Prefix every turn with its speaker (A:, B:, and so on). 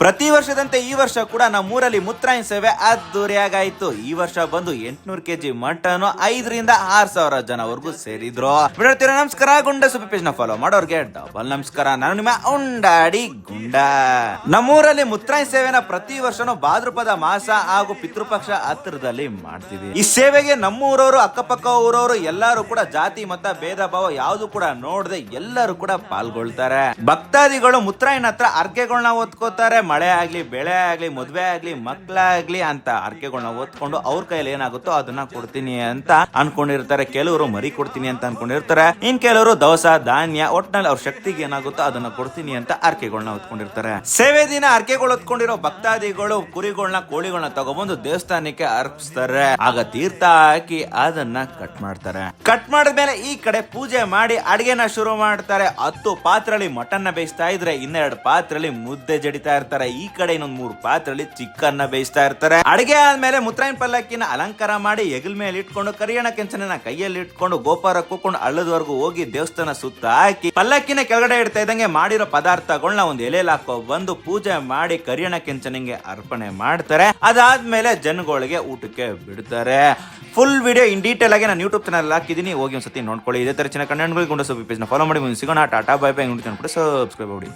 A: ಪ್ರತಿ ವರ್ಷದಂತೆ ಈ ವರ್ಷ ಕೂಡ ನಮ್ಮೂರಲ್ಲಿ ಮುತ್ರಾಯಿನ ಸೇವೆ ಅದ್ದೂರಿಯಾಗಾಯ್ತು. ಈ ವರ್ಷ ಬಂದು ಎಂಟ್ನೂರು ಕೆಜಿ ಮಟನ್ ಐದರಿಂದ ಆರ್ ಸಾವಿರ ಜನವರೆಗೂ ಸೇರಿದ್ರು. ಬಿಡ್ತೀರ ನಮಸ್ಕಾರ, ಗುಂಡ ಸುಪಿ ಪೇಜ್ನ ಫಾಲೋ ಮಾಡೋರ್ಗೆ ಡಬಲ್ ನಮಸ್ಕಾರ. ನಾನು ನಿಮ್ಮ ಉಂಡಾಡಿ ಗುಂಡ. ನಮ್ಮೂರಲ್ಲಿ ಮುತ್ರಾಯಿ ಸೇವೆನ ಪ್ರತಿ ವರ್ಷನೂ ಭಾದ್ರಪದ ಮಾಸ ಹಾಗೂ ಪಿತೃಪಕ್ಷ ಹತ್ತಿರದಲ್ಲಿ ಮಾಡ್ತೀವಿ. ಈ ಸೇವೆಗೆ ನಮ್ಮೂರವರು ಅಕ್ಕಪಕ್ಕ ಊರವರು ಎಲ್ಲರೂ ಕೂಡ ಜಾತಿ, ಮತ, ಭೇದ, ಭಾವ ಯಾವುದು ಕೂಡ ನೋಡದೆ ಎಲ್ಲರೂ ಕೂಡ ಪಾಲ್ಗೊಳ್ತಾರೆ. ಭಕ್ತಾದಿಗಳು ಮುತ್ರಾಯಿನ ಹತ್ರ ಅರ್ಕೆಗಳನ್ನ ಓದ್ಕೋತಾರೆ ಮಳೆ ಆಗ್ಲಿ, ಬೆಳೆ ಆಗ್ಲಿ, ಮದ್ವೆ ಆಗ್ಲಿ, ಮಕ್ಳಾಗ್ಲಿ ಅಂತ ಅರ್ಕೆಗಳನ್ನ ಓದ್ಕೊಂಡು ಅವ್ರ ಕೈಯಲ್ಲಿ ಏನಾಗುತ್ತೋ ಅದನ್ನ ಕೊಡ್ತೀನಿ ಅಂತ ಅನ್ಕೊಂಡಿರ್ತಾರೆ. ಕೆಲವರು ಮರಿ ಕೊಡ್ತೀನಿ ಅಂತ ಅನ್ಕೊಂಡಿರ್ತಾರೆ. ಇನ್ ಕೆಲವರು ದವಸ, ಧಾನ್ಯ, ಒಟ್ನಲ್ಲಿ ಅವ್ರ ಶಕ್ತಿಗೆ ಏನಾಗುತ್ತೋ ಅದನ್ನ ಕೊಡ್ತೀನಿ ಅಂತ ಅರ್ಕೆಗಳನ್ನ ಹೊತ್ಕೊಂಡಿರ್ತಾರೆ. ಸೇವೆ ದಿನ ಅರ್ಕೆಗಳು ಹೊತ್ಕೊಂಡಿರೋ ಭಕ್ತಾದಿಗಳು ಕುರಿಗಳನ್ನ ಕೋಳಿಗಳನ್ನ ತಗೊಬಂದು ದೇವಸ್ಥಾನಕ್ಕೆ ಅರ್ಪಿಸ್ತಾರೆ. ಆಗ ತೀರ್ಥ ಹಾಕಿ ಅದನ್ನ ಕಟ್ ಮಾಡ್ತಾರೆ. ಕಟ್ ಮಾಡಿದ್ಮೇಲೆ ಈ ಕಡೆ ಪೂಜೆ ಮಾಡಿ ಅಡಿಗೆನ ಶುರು ಮಾಡ್ತಾರೆ. ಹತ್ತು ಪಾತ್ರೆಲಿ ಮಟನ್ ಬೇಯಿಸ್ತಾ ಇದ್ರೆ ಇನ್ನೆರಡು ಪಾತ್ರೆಲಿ ಮುದ್ದೆ ಜಡಿತಾ ಇರ್ತಾರೆ. ಈ ಕಡೆ ಇನ್ನೊಂದ್ ಮೂರು ಪಾತ್ರೆಯಲ್ಲಿ ಚಿಕ್ಕನ್ನ ಬೇಯಿಸ್ತಾ ಇರ್ತಾರೆ. ಅಡಿಗೆ ಆದ್ಮೇಲೆ ಮುತ್ರಾಯಿನ ಪಲ್ಲಕ್ಕಿನ ಅಲಂಕಾರ ಮಾಡಿ ಎಗಲ್ ಮೇಲೆ ಇಟ್ಕೊಂಡು ಕರಿಯಣ ಕೆಂಚನ ಕೈಯಲ್ಲಿ ಇಟ್ಕೊಂಡು ಗೋಪಾರ ಕೂಕೊಂಡು ಹಳ್ಳದವರೆಗೂ ಹೋಗಿ ದೇವಸ್ಥಾನ ಸುತ್ತ ಹಾಕಿ ಪಲ್ಲಕ್ಕಿನ ಕೆಳಗಡೆ ಇಡ್ತಾ ಇದ್ದಂಗೆ ಮಾಡಿರೋ ಪದಾರ್ಥಗಳನ್ನ ಒಂದ್ ಎಲೆಯಲ್ಲಿ ಹಾಕೋ ಬಂದು ಪೂಜೆ ಮಾಡಿ ಕರಿಯಣ ಕೆಂಚನಿಗೆ ಅರ್ಪಣೆ ಮಾಡ್ತಾರೆ. ಅದಾದ್ಮೇಲೆ ಜನಗಳಿಗೆ ಊಟಕ್ಕೆ ಬಿಡ್ತಾರೆ. ಫುಲ್ ವಿಡಿಯೋ ಇನ್ ಡೀಟೇಲ್ ಆಗಿ ನಾನು ಯೂಟ್ಯೂಬ್ ಚಾನಲ್ ಹಾಕಿದೀನಿ. ಹೋಗಿ ಒಂದ್ಸತಿ ನೋಡ್ಕೊಳ್ಳಿ. ಇದೇ ತರ ಚೆನ್ನಾಗಿ ಕನ್ನಡಗಳಿಗೆ ಗುಂಡ ಪೇಜ್ ಪೇಜ್ನ ಫಾಲೋ ಮಾಡಿ. ಮುಂದೆ ಸಿಗೋಣ. ಟಾಟಾ ಬೈ ಬೈ ಕೂಡ ಸಬ್ಸ್ಕ್ರೈಬ್ ಮಾಡಿ